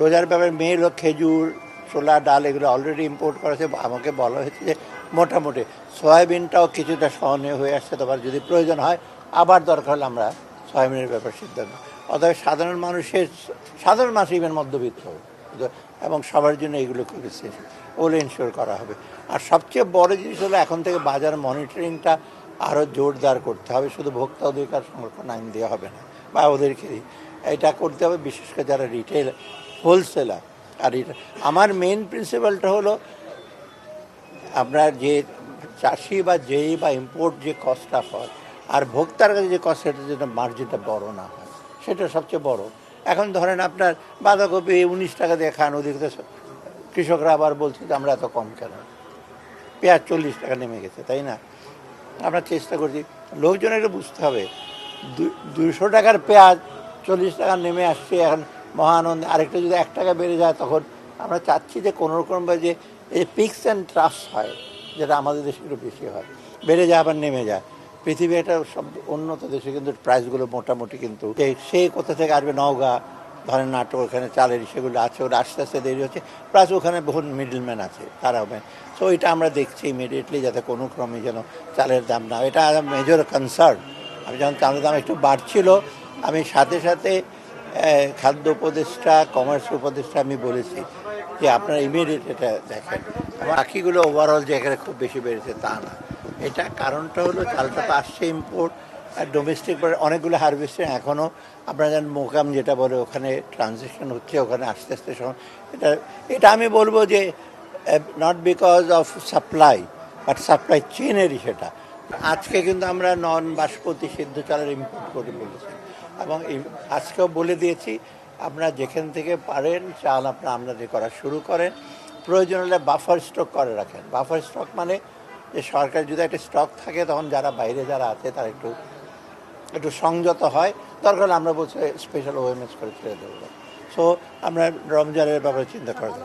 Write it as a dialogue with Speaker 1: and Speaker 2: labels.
Speaker 1: রোজার ব্যাপারে মেল ও খেজুর, ছোলা, ডাল এগুলো অলরেডি ইম্পোর্ট করেছে আমাকে বলা হয়েছে যে মোটামুটি সয়াবিনটাও কিছুটা সহনীয় হয়ে আসছে। তোমার যদি প্রয়োজন হয়, আবার দরকার হলে আমরা সয়াবিনের ব্যাপার সিদ্ধান্ত অতএব সাধারণ মানুষের, সাধারণ মানুষ ইভেন মধ্যবিত্ত এবং সবার জন্য এগুলো করেছে ওগুলো ইনশিওর করা হবে। আর সবচেয়ে বড় জিনিস হলো এখন থেকে বাজার মনিটরিংটা আরও জোরদার করতে হবে। শুধু ভোক্তা অধিকার সংরক্ষণ আইন দেওয়া হবে না। বা ওদেরকে এটা করতে হবে, বিশেষ করে যারা রিটেল হোলসেলার আর আমার মেন প্রিন্সিপালটা হলো আপনার যে চাষি বা যেই বা ইম্পোর্ট যে কস্টটা হয়, আর ভোক্তার কাছে যে কস্ট সেটা যেন মার্জিনটা বড় না হয়। সেটা সবচেয়ে বড়। এখন ধরেন আপনার বাঁধাকপি উনিশ টাকা দিয়ে খান, ওদিকে কৃষকরা আবার বলছে যে আমরা এত কম কেন? পেঁয়াজ চল্লিশ টাকা নেমে গেছে, তাই না? আমরা চেষ্টা করছি লোকজনের বুঝতে হবে দুশো টাকার পেঁয়াজ চল্লিশ টাকা নেমে আসছে, এখন মহানন্দ আরেকটা যদি এক টাকা বেড়ে যায়, তখন আমরা চাচ্ছি যে কোনো রকমভাবে যে এই পিক্স অ্যান্ড ট্রাফস হয়, যেটা আমাদের দেশে একটু বেশি হয়। বেড়ে যায় আবার নেমে যায়। পৃথিবী একটা সব উন্নত দেশে কিন্তু প্রাইসগুলো মোটামুটি কিন্তু এই সে কোথা থেকে আসবে? নওগাঁ, ধরেন নাটক ওখানে চালের সেগুলো আছে, ওরা আস্তে আস্তে দেরি হচ্ছে। প্লাস ওখানে বহু মিডলম্যান আছে তারা হবে সো এটা আমরা দেখছি ইমিডিয়েটলি যাতে কোনো ক্রমে যেন চালের দাম না। এটা মেজর কনসার্ন আমি যখন চালের দাম একটু বাড়ছিল আমি সাথে সাথে খাদ্য উপদেষ্টা কমার্স উপদেষ্টা আমি বলেছি যে আপনারা ইমিডিয়েট এটা দেখেন। বাকিগুলো ওভারঅল যে এখানে খুব বেশি বেড়েছে তা না। এটা কারণটা হলো চালটা তো আসছে ইম্পোর্ট আর ডোমেস্টিক অনেকগুলো হারভেস্টিং এখনও আপনারা জানেন মোকাম যেটা বলে ওখানে ট্রানজেকশন হচ্ছে, ওখানে আস্তে আস্তে সম- এটা এটা আমি বলব যে not because of supply but supply চেনেরই সেটা। আজকে কিন্তু আমরা নন বাসপতি সিদ্ধ চালের ইম্পোর্ট করে বলেছি এবং আজকেও বলে দিয়েছি, আপনারা যেখান থেকে পারেন চাল আপনারা আমদানি করা শুরু করেন। প্রয়োজন হলে বাফার স্টক করে রাখেন। বাফার স্টক মানে যে সরকার যদি একটা স্টক থাকে, তখন যারা বাইরে যারা আছে, তারা একটু একটু সংযত হয়। দরকার আমরা বলছি স্পেশাল ওএমএস করে ছেড়ে দেবো। সো আমরা রমজানের ব্যাপারে চিন্তা করব